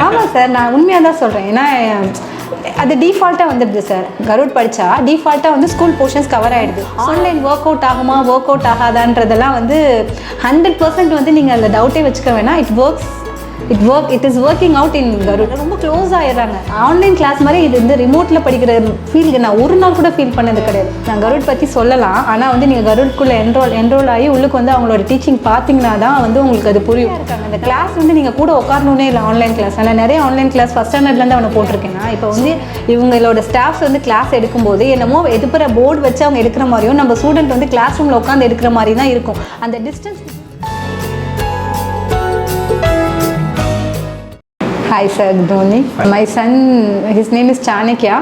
ஆமாம் சார் நான் உண்மையாக தான் சொல்கிறேன் ஏன்னா அது டிஃபால்ட்டாக வந்துடுது சார் கருட் படித்தா டிஃபால்ட்டாக வந்து ஸ்கூல் போர்ஷன்ஸ் கவர் ஆகிடுது ஆன்லைன் ஒர்க் அவுட் ஆகுமா ஒர்க் அவுட் ஆகாதான்றதெல்லாம் வந்து ஹண்ட்ரட் பர்சன்ட் வந்து நீங்கள் அதில் டவுட்டே வச்சுக்க வேணாம். It works it work it is working out in Garud ரொம்ப க்ளோஸ் ஆயிடுறாங்க. ஆன்லைன் கிளாஸ் மாதிரி இது வந்து ரிமோட்டில் படிக்கிற ஃபீல் நான் ஒரு நாள் கூட ஃபீல் பண்ணது கிடையாது. நான் கருட் பற்றி சொல்லலாம். ஆனால் வந்து நீங்கள் கருட்குள்ளே என்ரோல் என்ரோல் ஆகி உள்ளுக்கு வந்து அவங்களோட டீச்சிங் பார்த்தீங்கன்னா தான் வந்து உங்களுக்கு அது புரியும். இருக்காங்க அந்த கிளாஸ் வந்து நீங்கள் கூட உட்காரணுன்னே இல்லை ஆன்லைன் கிளாஸ் ஆனால் நிறைய ஆன்லைன் கிளாஸ் ஃபஸ்ட் ஸ்டாண்டர்ட்லேருந்து அவனை போட்டிருக்கேன் இப்போ வந்து இவங்களோட ஸ்டாஃப்ஸ் வந்து கிளாஸ் எடுக்கும்போது என்னமோ எதுப்புற போர்டு வச்சு அவங்க எடுக்கிற மாதிரியும் நம்ம ஸ்டூடெண்ட் வந்து கிளாஸ் ரூமில் உட்காந்து எடுக்கிற மாதிரி தான் இருக்கும். அந்த distance hi sir morning my son his name is Chanakya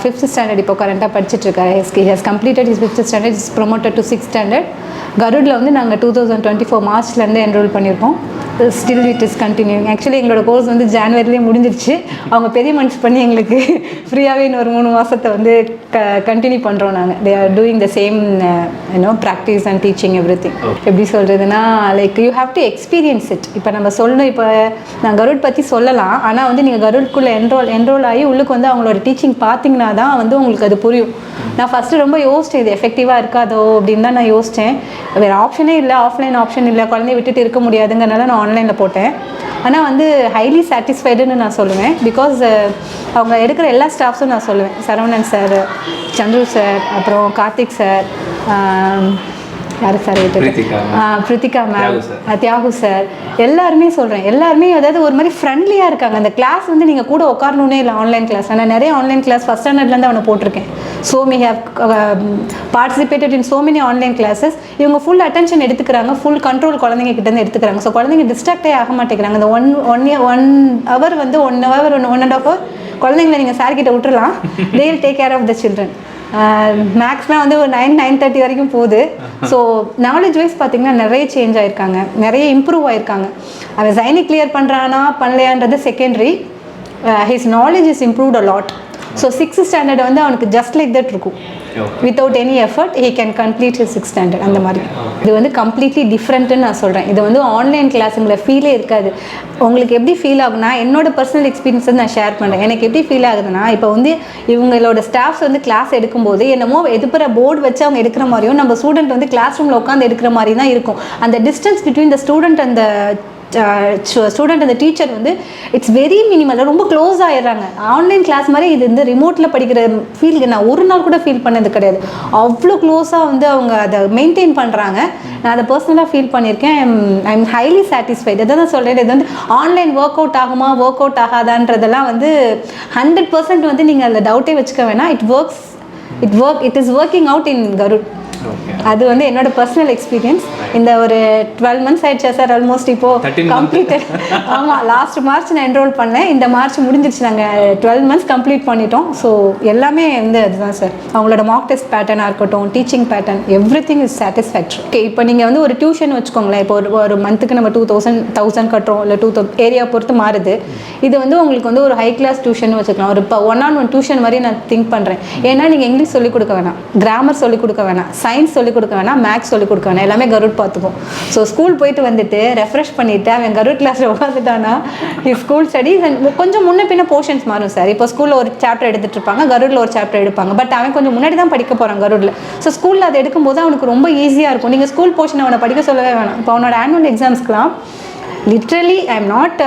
fifth standard இப்போ கரண்ட்டாக படிச்சுட்ருக்காரு his has completed is fifth standard is promoted to six standard கருடில் வந்து நாங்கள் டூ தௌசண்ட் டுவெண்ட்டி ஃபோர் மார்ச்லேருந்து என்ரோல் பண்ணியிருக்கோம் still it is continuing actually எங்களோட course வந்து ஜான்வரிலேயே முடிஞ்சிருச்சு. அவங்க பெரிய மனசு பண்ணி எங்களுக்கு ஃப்ரீயாகவே இன்னொரு மூணு மாதத்தை வந்து க கண்டினியூ பண்ணுறோம் நாங்கள் they are doing the same you know practice and teaching everything எப்படி சொல்கிறதுனா like you have to experience it இப்போ நம்ம சொல்லணும் இப்போ நான் கருட் பற்றி சொல்லலாம். ஆனால் வந்து நீங்கள் கருட்குள்ளே என்ரோல் என்ரோல் ஆகி உள்ளுக்கு வந்து அவங்களோட டீச்சிங் பார்த்தீங்கன்னா தான் வந்து உங்களுக்கு அது புரியும். நான் ஃபஸ்ட்டு ரொம்ப யோசிச்சேன் இது எஃபெக்டிவாக இருக்காதோ அப்படின்னு தான் நான் யோசித்தேன் வேறு ஆப்ஷனே இல்லை ஆஃப்லைன் ஆப்ஷன் இல்லை. குழந்தைய விட்டுட்டு இருக்க முடியாதுங்கிறனால நான் ஆன்லைனில் போட்டேன். ஆனால் வந்து ஹைலி சாட்டிஸ்ஃபைடுன்னு நான் சொல்லுவேன். பிகாஸ் அவங்க எடுக்கிற எல்லா ஸ்டாஃப்ஸும் நான் சொல்லுவேன். சரவணன் சார் சந்துரு சார் அப்புறம் கார்த்திக் சார் யார் sir Preethika ma'am. Thiyagu sir எல்லாருமே சொல்கிறேன் எல்லாருமே அதாவது ஒரு மாதிரி ஃப்ரெண்ட்லியாக இருக்காங்க. அந்த கிளாஸ் வந்து நீங்கள் கூட உட்காரணுன்னே இல்லை ஆன்லைன் கிளாஸ் ஆனால் நிறைய ஆன்லைன் கிளாஸ் ஃபஸ்ட் ஸ்டாண்டர்ட்லேருந்து அவனை போட்டிருக்கேன். So me have participated in so many online classes இவங்க ஃபுல் அட்டென்ஷன் எடுத்துக்கிறாங்க. ஃபுல் கண்ட்ரோல் குழந்தைங்க கிட்டேருந்து எடுத்துக்கிறாங்க. ஸோ குழந்தைங்க டிஸ்ட்ராக்டே ஆக மாட்டேங்கிறாங்க. இந்த one one year one hour வந்து one hour one one and half hour குழந்தைங்களை நீங்கள் சார் கிட்ட விட்டுறலாம். They will take care of the children மேக்ஸ்லாம் வந்து ஒரு நைன் நைன் தேர்ட்டி வரைக்கும் போகுது. ஸோ நாலேஜ் வைஸ் பார்த்தீங்கன்னா நிறைய சேஞ்ச் ஆயிருக்காங்க. நிறைய இம்ப்ரூவ் ஆயிருக்காங்க. அவன் சைனி கிளியர் பண்ணுறானா பண்ணலையான்றது secondary his knowledge is improved a lot so sixth standard வந்து அவனுக்கு ஜஸ்ட் லைக் தட் இருக்கும். Without any effort he can complete his six standard அந்த மாதிரி. இது வந்து கம்ப்ளீட்லி டிஃப்ரெண்ட்டுன்னு நான் சொல்கிறேன் இது வந்து ஆன்லைன் கிளாஸுங்களை ஃபீலே இருக்காது. உங்களுக்கு எப்படி ஃபீல் ஆகுனா என்னோட பர்சனல் எக்ஸ்பீரியன்ஸ் நான் ஷேர் பண்ணுறேன் எனக்கு எப்படி ஃபீல் ஆகுதுன்னா இப்போ வந்து இவங்களோட ஸ்டாஃப்ஸ் வந்து கிளாஸ் எடுக்கும்போது என்னமோ எதுப்புற போர்டு வச்சு அவங்க எடுக்கிற மாதிரியும் நம்ம ஸ்டூடெண்ட் வந்து கிளாஸ் ரூமில் உட்காந்து எடுக்கிற மாதிரி தான் இருக்கும். அந்த டிஸ்டன்ஸ் பிட்வீன் த ஸ்டூடெண்ட் அந்த ஸ்டூடெண்ட் அந்த டீச்சர் வந்து இட்ஸ் வெரி மினிமல் ரொம்ப க்ளோஸ் ஆயிடுறாங்க. ஆன்லைன் கிளாஸ் மாதிரி இது வந்து ரிமோட்டில் படிக்கிற ஃபீல் நான் ஒரு நாள் கூட ஃபீல் பண்ணது கிடையாது. அவ்வளோ க்ளோஸாக வந்து அவங்க அதை மெயின்டைன் பண்ணுறாங்க நான் அதை பர்சனலாக ஃபீல் பண்ணியிருக்கேன். ஐ எம் ஹைலி சாட்டிஸ்ஃபைட் இதை தான் சொல்கிறேன் இது வந்து ஆன்லைன் ஒர்க் அவுட் ஆகுமா ஒர்க் அவுட் ஆகாதான்றதெல்லாம் வந்து ஹண்ட்ரட் பர்சன்ட் வந்து நீங்கள் அதில் டவுட்டே வச்சுக்க வேணாம். It works it work it is working out in Garud அது வந்து என்னோட பர்சனல் எக்ஸ்பீரியன்ஸ் இந்த ஒரு டுவெல் மந்த்ஸ் ஆயிடுச்சா சார் ஆல்மோஸ்ட் இப்போ 13 months. கம்ப்ளீட்டட் ஆமாம் லாஸ்ட் மார்ச் நான் என்ரோல் பண்ணேன். இந்த மார்ச் முடிஞ்சிருச்சு. நாங்கள் டுவெல் மந்த்ஸ் கம்ப்ளீட் பண்ணிட்டோம். ஸோ எல்லாமே வந்து அதுதான் சார் அவங்களோட மார்க் டெஸ்ட் பேட்டர்னாக இருக்கட்டும் teaching pattern everything is satisfactory okay இப்போ நீங்கள் வந்து ஒரு டியூஷன் வச்சுக்கோங்களேன். இப்போ ஒரு ஒரு மந்த்துக்கு நம்ம டூ தௌசண்ட் தௌசண்ட் கட்டுறோம். இல்லை டூ தௌ ஏரியா பொறுத்து மாறுது. இது வந்து உங்களுக்கு வந்து ஒரு ஹை கிளாஸ் டியூஷன் வச்சுக்கலாம். ஒரு இப்போ ஒன் ஆன் ஒன் டியூஷன் மாதிரி நான் திங்க் பண்ணுறேன் ஏன்னா நீங்கள் இங்கிலீஷ் சொல்லிக் கொடுக்க வேணாம். கிராமர் சொல்லிக் கொடுக்க வேணாம். சயின்ஸ் சொல்லிக் கொடுக்க வேணாம் மேக்ஸ் சொல்லிக் கொடுக்க வேணாம். எல்லாமே கருட் பார்த்துக்கும் ஸோ ஸ்கூல் போயிட்டு வந்துட்டு ரெஃப்ரெஷ் பண்ணிவிட்டு அவன் கருட் கிளாஸில் உட்காந்துட்டானா ஸ்கூல் ஸ்டடீஸ் அண்ட் கொஞ்சம் முன்ன பின்ன போர்ஷன்ஸ் மாறும் சார் இப்போ ஸ்கூலில் ஒரு சாப்டர் எடுத்துட்டு இருப்பாங்க கருடில் ஒரு சாப்டர் எடுப்பாங்க. பட் அவன் கொஞ்சம் முன்னாடி தான் படிக்க போகிறான் கருடில். ஸோ ஸ்கூலில் அதை எடுக்கும்போது அவனுக்கு ரொம்ப ஈஸியாக இருக்கும். நீங்கள் ஸ்கூல் போர்ஷன் அவனை படிக்க சொல்லவே வேணாம். இப்போ அவனோட ஆனுவல் எக்ஸாம்ஸ்க்குலாம் லிட்ரலி ஐ எம் நாட்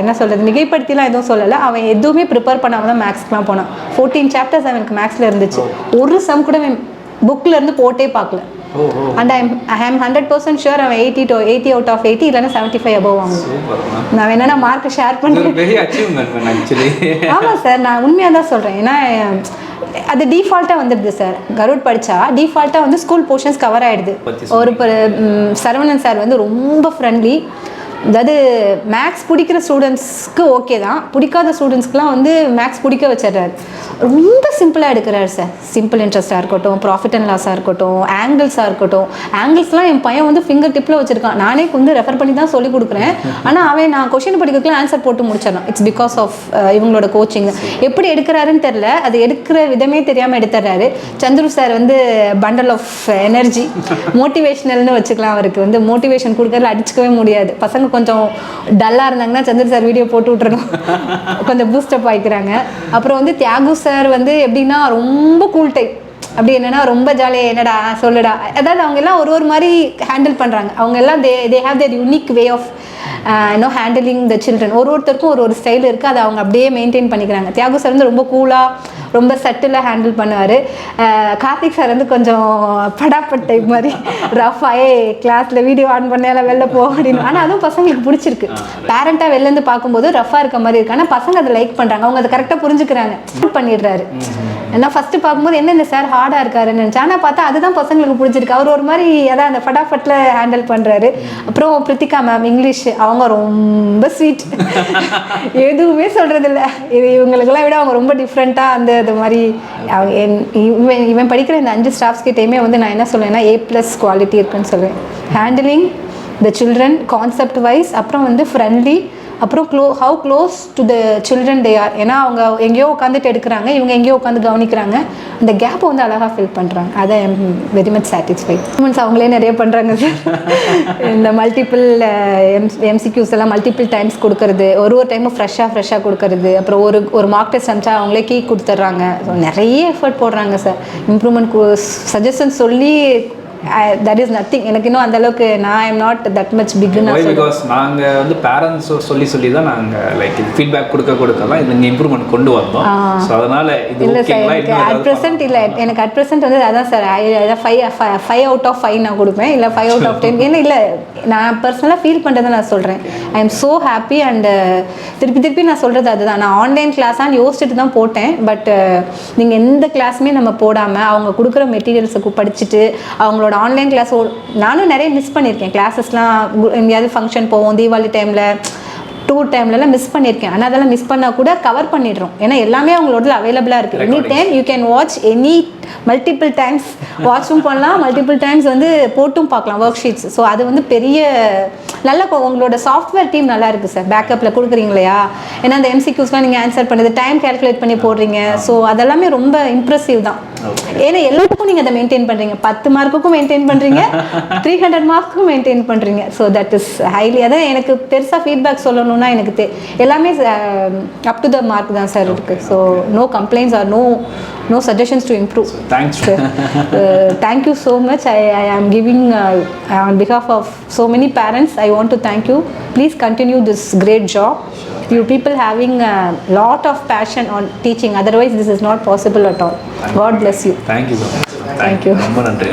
என்ன சொல்கிறது மிகைப்படுத்திலாம் எதுவும் சொல்லலை. அவன் எதுவுமே ப்ரிப்பேர் பண்ணாமல் தான் மேக்ஸ்க்குலாம் போனான். ஃபோர்டீன் சாப்டர்ஸ் அவனுக்கு மேக்ஸில் இருந்துச்சு. ஒரு சம் கூட இருந்து போட்டே பார்க்கல. And I'm I am hundred percent sure அவன் eighty to eighty out of eighty இல்லைன்னா செவன்ட்டி ஃபைவ் அபவ் வாங்குவான் நான் வேணா மார்க்கை ஷேர் பண்ணுறேன் ஆமாம் சார் நான் உண்மையாக தான் சொல்கிறேன் ஏன்னா அது டிஃபால்ட்டாக வந்துடுது சார் கருட் படித்தா டிஃபால்ட்டாக வந்து ஸ்கூல் போர்ஷன்ஸ் கவர் ஆகிடுது ஒரு சரவணன் சார் வந்து ரொம்ப ஃப்ரெண்ட்லி அதாவது மேக்ஸ் பிடிக்கிற ஸ்டூடெண்ட்ஸ்க்கு ஓகே தான். பிடிக்காத ஸ்டூடெண்ட்ஸ்க்குலாம் வந்து மேக்ஸ் பிடிக்க வச்சிடுறாரு. ரொம்ப சிம்பிளாக எடுக்கிறாரு சார் சிம்பிள் இன்ட்ரெஸ்ட்டாக இருக்கட்டும் ப்ராஃபிட் அண்ட் லாஸாக இருக்கட்டும் ஆங்கிள்ஸாக இருக்கட்டும். ஆங்கிள்ஸ்லாம் என் பையன் வந்து ஃபிங்கர் டிப்பில் வச்சுருக்கான். நானே வந்து ரெஃபர் பண்ணி தான் சொல்லி கொடுக்குறேன். ஆனால் அவன் நான் கொஷின் படிக்கிறதுக்குலாம் ஆன்சர் போட்டு முடிச்சிடணும் இட்ஸ் பிகாஸ் ஆஃப் இவங்களோட கோச்சிங் எப்படி எடுக்கிறாருன்னு தெரில அது எடுக்கிற விதமே தெரியாமல் எடுத்துடுறாரு. சந்துரு சார் வந்து பண்டல் ஆஃப் எனர்ஜி மோட்டிவேஷனல்னு வச்சுக்கலாம். அவருக்கு வந்து மோட்டிவேஷன் கொடுக்கறதுல அடிச்சுக்கவே முடியாது. பசங்க பசங்க கொஞ்சம் டல்லாக இருந்தாங்கன்னா சந்திர சார் வீடியோ போட்டு விட்ருக்கோம் கொஞ்சம் பூஸ்டப் ஆகிக்கிறாங்க அப்புறம் வந்து தியாகு சார் வந்து எப்படின்னா ரொம்ப கூல் டைப் அப்படி என்னன்னா ரொம்ப ஜாலியாக என்னடா சொல்லுடா. அதாவது அவங்க எல்லாம் ஒரு ஒரு மாதிரி ஹேண்டில் பண்ணுறாங்க அவங்க எல்லாம் they they have their unique way of no handling the children ஒரு ஒருத்தருக்கும் ஒரு ஒரு ஸ்டைல் இருக்குது அதை அவங்க அப்படியே மெயின்டைன் பண்ணிக்கிறாங்க. தியாகு சார் வந்து ரொம்ப கூலாக ரொம்ப சட்டிலாக ஹேண்டில் பண்ணுவார். கார்த்திக் சார் வந்து கொஞ்சம் படாப்பட் டைப் மாதிரி ரஃபாயே கிளாஸில் வீடியோ ஆன் பண்ணால வெளில போ அப்படின்னு. ஆனால் அதுவும் பசங்களுக்கு பிடிச்சிருக்கு. பேரண்ட்டாக வெளிலேருந்து பார்க்கும்போது ரஃபாக இருக்க மாதிரி இருக்கு. ஆனால் பசங்க அதை லைக் பண்ணுறாங்க அவங்க அதை கரெக்டாக புரிஞ்சுக்கிறாங்க. பண்ணிடுறாரு. ஏன்னா ஃபஸ்ட்டு பார்க்கும்போது என்ன இந்த சார் ஹார்டாக இருக்காருன்னு நினச்சேன். ஆனால் பார்த்தா அதுதான் பசங்களுக்கு பிடிச்சிருக்கு. அவர் ஒரு மாதிரி அதான் அந்த ஃபடாஃபட்டில் ஹேண்டில் பண்ணுறாரு அப்புறம் பிரித்திகா மேம் இங்கிலீஷ் அவங்க ரொம்ப ஸ்வீட் எதுவுமே சொல்கிறதில்ல இது இவங்களுக்கெல்லாம் விட அவங்க ரொம்ப டிஃப்ரெண்ட்டாக அந்த இது மாதிரி அவங்க இவன் இவன் படிக்கிற இந்த அஞ்சு ஸ்டாஃப்ஸ் கிட்டேயுமே வந்து நான் என்ன சொல்லுவேன்னா ஏ ப்ளஸ் குவாலிட்டி இருக்குன்னு சொல்லுவேன் handling the children concept wise அப்புறம் வந்து ஃப்ரெண்ட்லி அப்புறம் glow how close to the children they are ஏன்னா அவங்க எங்கேயோ உட்காந்துட்டு எடுக்கிறாங்க இவங்க எங்கேயோ உட்காந்து கவனிக்கிறாங்க. அந்த கேப்பை வந்து அழகாக ஃபில் பண்ணுறாங்க அதை I'm very much satisfied means அவங்களே நிறைய பண்ணுறாங்க சார் இந்த மல்டிபிள் எம் எம்சிக்யூஸ் எல்லாம் மல்டிபிள் டைம்ஸ் கொடுக்கறது. ஒரு ஒரு டைமும் ஃப்ரெஷ்ஷாக ஃப்ரெஷ்ஷாக கொடுக்கறது. அப்புறம் ஒரு ஒரு மார்க் டெஸ்ட் அனுப்பிச்சா அவங்களே கீ கொடுத்துட்றாங்க. ஸோ நிறைய எஃபர்ட் போடுறாங்க சார் இம்ப்ரூவ்மெண்ட் சஜஷன் சொல்லி தட் இஸ் நத்திங் எனக்கு இன்னும் அந்த அளவுக்கு நான் ஐம் நாட் தட் மச் பிக்னு பிகாஸ் நாங்கள் வந்து பேரண்ட்ஸ் சொல்லி சொல்லி தான் நாங்கள் லைக் இது ஃபீட்பேக் கொடுக்க கொடுக்க தான் இது இம்ப்ரூவ்மெண்ட் கொண்டு வந்தோம். ஸோ அதனால இது இல்லை சார் எனக்கு அட் ப்ரெசென்ட் இல்லை. எனக்கு அட் ப்ரெசென்ட் வந்து அதான் sir five five out of five நான் கொடுப்பேன். இல்லை ஃபைவ் அவுட் ஆஃப் டென் ஏன்னா இல்லை நான் பர்சனலாக ஃபீல் பண்ணுறதை நான் சொல்கிறேன் I am so happy and திருப்பி திருப்பி நான் சொல்கிறது அதுதான். நான் ஆன்லைன் கிளாஸான்னு யோசிச்சுட்டு தான் போட்டேன். பட் நீங்கள் எந்த கிளாஸுமே நம்ம போடாமல் அவங்க கொடுக்குற மெட்டீரியல்ஸை படிச்சுட்டு அவங்களோட ஆன்லைன் கிளாஸ் நானும் நிறைய மிஸ் பண்ணியிருக்கேன். கிளாஸஸ்லாம் எங்கேயாவது ஃபங்க்ஷன் போவோம் தீபாவளி டைமில் டூர் டைம்லலாம் மிஸ் பண்ணியிருக்கேன். ஆனால் அதெல்லாம் மிஸ் பண்ணால் கூட கவர் பண்ணிடுறோம். ஏன்னா எல்லாமே அவங்களோட அவைலபிளாக இருக்குது any time you can watch any multiple times வாட்சும் பண்ணலாம் மல்டிபிள் டைம்ஸ் வந்து போட்டும் பார்க்கலாம் ஒர்க் ஷீட்ஸ் ஸோ அது வந்து பெரிய நல்ல உங்களோட சாஃப்ட்வேர் டீம் நல்லா இருக்குது சார் பேக்கப்பில் கொடுக்குறீங்க இல்லையா? ஏன்னா அந்த எம்சிக்யூஸ்லாம் நீங்கள் ஆன்சர் பண்ணுது டைம் கால்குலேட் பண்ணி போடுறீங்க. ஸோ அதெல்லாமே ரொம்ப இம்ப்ரெசிவ் தான். ஏன்னா எல்லாத்துக்கும் நீங்கள் அதை மெயின்டைன் பண்ணுறீங்க பத்து மார்க்குக்கும் மெயின்டைன் பண்ணுறீங்க த்ரீ ஹண்ட்ரட் மார்க்குக்கும் மெயின்டைன் பண்ணுறீங்க ஸோ தட் இஸ் ஹைலி அதான் எனக்கு பெருசாக ஃபீட்பேக் சொல்லணும்னா எனக்கு தெ எல்லாமே அப் டு த மார்க் தான் சார் இருக்குது so no complaints or no no suggestions to improve thanks uh, so much. I, I am giving, uh, on behalf of so many parents, I want to thank you. Please continue this great job. You people having a lot of passion on teaching. Otherwise, this is not possible at all. God bless you. Thank you Thank you. ரொம்ப நன்றி